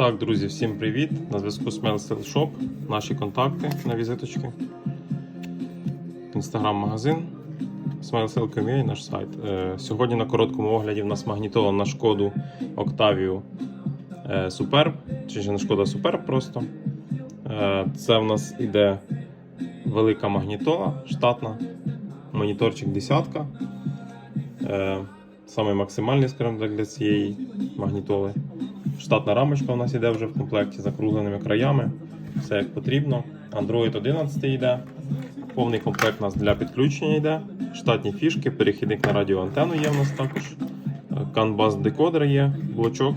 Так, друзі, всім привіт! На зв'язку Smell Sale Shop. Наші контакти на візиточки. Інстаграм-магазин. SmileSale.com.ua наш сайт. Е, сьогодні на короткому огляді в нас магнітола на шкоду Octavia е, Superb. Чи ж не шкода Superb просто. Е, це в нас іде велика магнітола штатна. Моніторчик десятка. Саме максимальний, скажімо так, для цієї магнітоли. Штатна рамочка у нас йде вже в комплекті з закругленими краями. Все як потрібно. Android 11 йде. Повний комплект у нас для підключення йде. Штатні фішки, перехідник на радіоантенну є у нас також. CAN-BUS декодер є, блочок.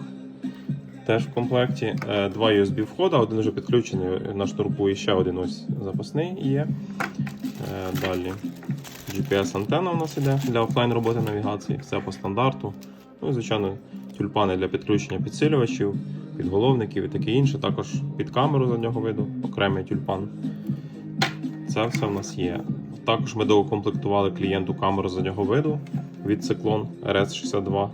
Теж в комплекті. Е, Два USB входа, один вже підключений на шнурку і ще один ось запасний є. Е, Далі GPS-антенна у нас іде для офлайн роботи навігації, все по стандарту. Ну і, звичайно, тюльпани для підключення підсилювачів, підголовників і таке інше. Також під камеру заднього виду, окремий тюльпан. Це все в нас є. Також ми доукомплектували клієнту камеру заднього виду від Cyclone RS62.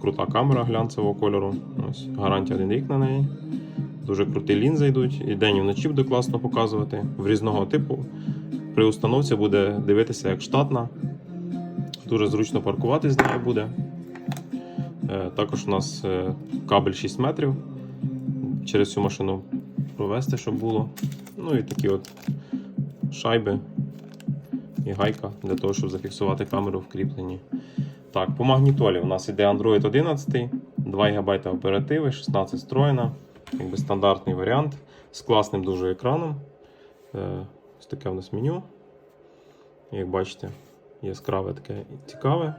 Крута камера глянцевого кольору. Ось, гарантія один рік на неї. Дуже круті лінзи йдуть. І день і вночі буде класно показувати. В різного типу. При установці буде дивитися як штатна. Дуже зручно паркуватись з нею буде. Е, Також у нас е, кабель 6 метрів. Через цю машину провести, щоб було. Ну і такі от шайби і гайка для того, щоб зафіксувати камеру в кріпленні. Так, по магнітолі у нас іде Android 11, 2 ГБ оперативи, 16 встроєна, якби стандартний варіант з класним дуже екраном. Е, Ось таке у нас меню. Як бачите, яскраве таке цікаве.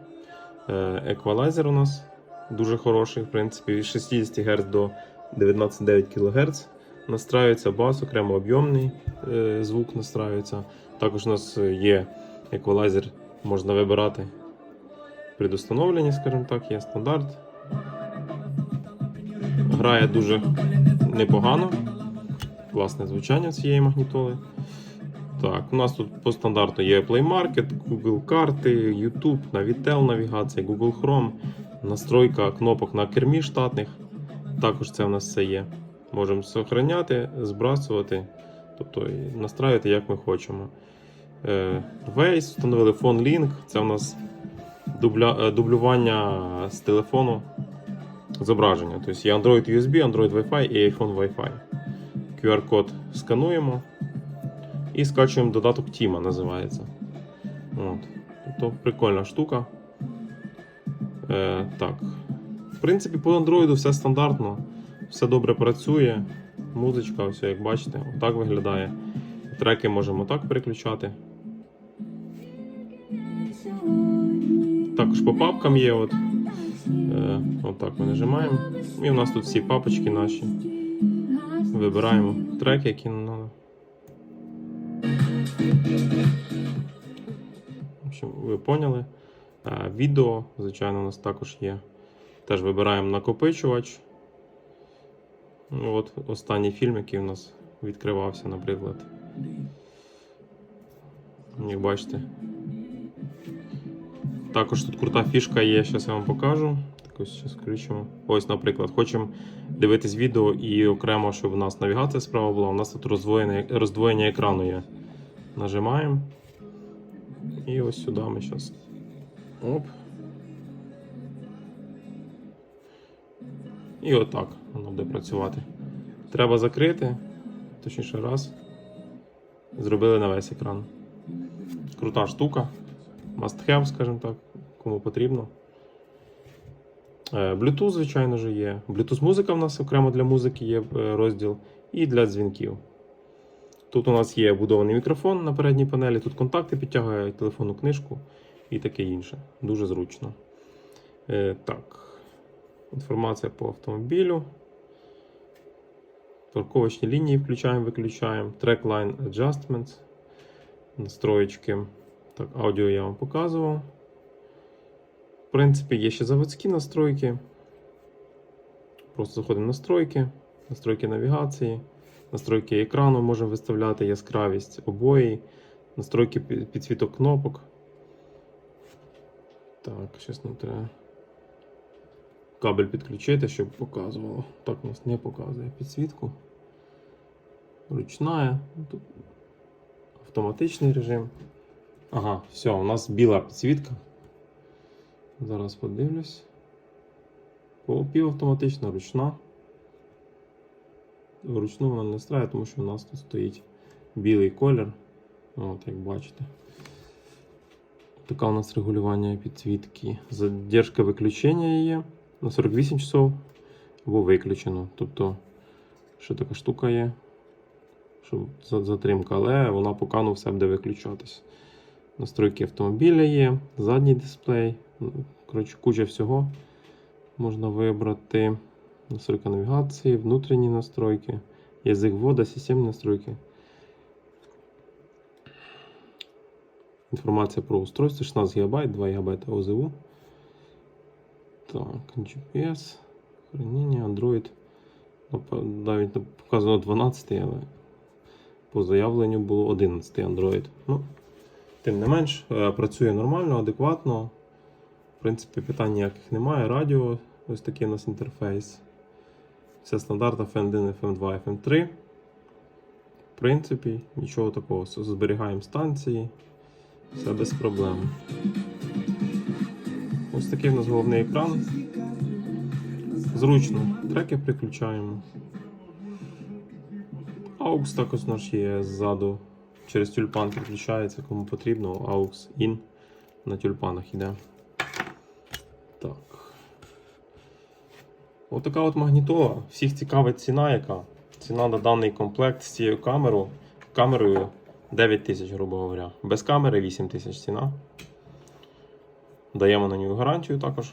Еквалайзер у нас дуже хороший, в принципі, від 60 Гц до 19,9 кГц. Настраюється бас, окремо об'ємний е, звук настраюється. Також у нас є еквалайзер, можна вибирати предустановлені, скажімо так, є стандарт. Грає дуже непогано. Класне звучання цієї магнітоли. Так, у нас тут по стандарту є Play Market, Google карти, YouTube, Navitel навігація, Google Chrome, настройка кнопок на кермі штатних. Також це в нас все є. Можемо зберігати, збрасувати, тобто настраювати як ми хочемо. Е, Waze, встановили Phone Link, це в нас дубля, е, дублювання з телефону зображення. Тобто є Android USB, Android Wi-Fi і iPhone Wi-Fi. QR-код скануємо і скачуємо додаток Тіма, називається. От. Тобто прикольна штука. Е, так. В принципі, по Android все стандартно, все добре працює. Музичка, ось як бачите, отак виглядає. Треки можемо так переключати. Також по папкам є. От. Е, отак ми нажимаємо. І у нас тут всі папочки наші. Вибираємо треки, які нам треба. В общем, ви поняли. Відео, звичайно, у нас також є. Теж вибираємо накопичувач. От останній фільм, який у нас відкривався, наприклад. Як бачите. Також тут крута фішка є, зараз я вам покажу. Так ось зараз включимо. Ось, наприклад, хочемо дивитись відео і окремо, щоб у нас навігація справа була. У нас тут роздвоєння, роздвоєння екрану є. Нажимаємо. І ось сюди ми зараз. Оп. І отак воно буде працювати. Треба закрити. Точніше раз. Зробили на весь екран. Крута штука. Must have, скажімо так, кому потрібно. Е, Bluetooth, звичайно ж, є. Bluetooth музика в нас окремо для музики є е, розділ. І для дзвінків. Тут у нас є вбудований мікрофон на передній панелі, тут контакти підтягує, телефонну книжку і таке інше. Дуже зручно. Е, так. Інформація по автомобілю. Парковочні лінії включаємо, виключаємо. Track Line Adjustments. Настроєчки. Так, аудіо я вам показував. В принципі, є ще заводські настройки. Просто заходимо в настройки, настройки навігації, настройки екрану можемо виставляти, яскравість обої, настройки підсвіток кнопок. Так, щось нам треба. кабель підключити, щоб показувало. Так у нас не показує підсвітку. Ручна. Автоматичний режим. Ага, все, у нас біла підсвітка. Зараз подивлюсь. По- Півавтоматична, ручна. Вручну вона не страє, тому що у нас тут стоїть білий колір. От, як бачите. Така у нас регулювання підсвітки. Задержка виключення є на 48 часов або виключено. Тобто, що така штука є, що затримка, але вона поки все буде виключатись. Настройки автомобіля є, задній дисплей. Ну, Коротше, куча всього можна вибрати. Настройка навігації, внутрішні настройки, язик ввода, системні настройки. Інформація про устройство 16 ГБ, 2 ГБ ОЗУ. Так, GPS, хранення, Android. Навіть показано 12, але по заявленню було 11 Android. Ну, тим не менш, е, працює нормально, адекватно. В принципі, питань ніяких немає. Радіо, ось такий у нас інтерфейс. Все стандартно FM1, FM2, FM3. В принципі, нічого такого. Зберігаємо станції. Все без проблем. Ось такий в нас головний екран. Зручно. Треки приключаємо. AUX також наш є ззаду. Через тюльпан підключається, кому потрібно. AUX IN на тюльпанах іде. Так. Отака от магнітола. Всіх цікавить ціна, яка. Ціна на даний комплект з цією камерою. камерою 9 тисяч, грубо говоря. Без камери 8 тисяч ціна. Даємо на нього гарантію також.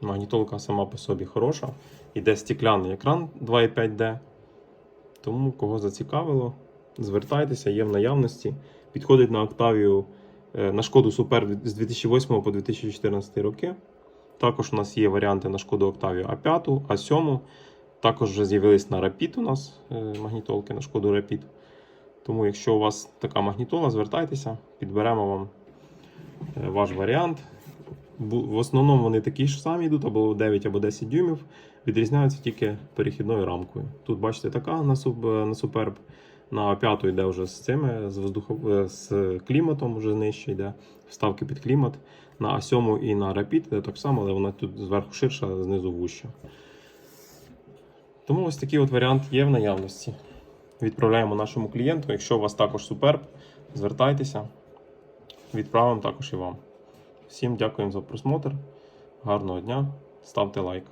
Магнітолка сама по собі хороша. Іде стекляний екран 2,5D. Тому, кого зацікавило, звертайтеся, є в наявності. Підходить на Octavia, е, на шкоду Super з 2008 по 2014 роки. Також у нас є варіанти на шкоду Octavia A5, A7. Також вже з'явились на Rapid у нас е, магнітолки на шкоду Rapid. Тому, якщо у вас така магнітола, звертайтеся, підберемо вам е, ваш варіант. В основному вони такі ж самі йдуть, або 9 або 10 дюймів. Відрізняються тільки перехідною рамкою. Тут, бачите, така на, суб, на Superb. На п'яту йде вже з цими, з, воздухов... е, з кліматом, вже нижче йде, вставки під клімат. На А7 і на Rapid йде так само, але вона тут зверху ширша, знизу вуща. Тому ось такий от варіант є в наявності. Відправляємо нашому клієнту. Якщо у вас також суперб, звертайтеся. Відправимо також і вам. Всім дякуємо за просмотр. Гарного дня. Ставте лайк.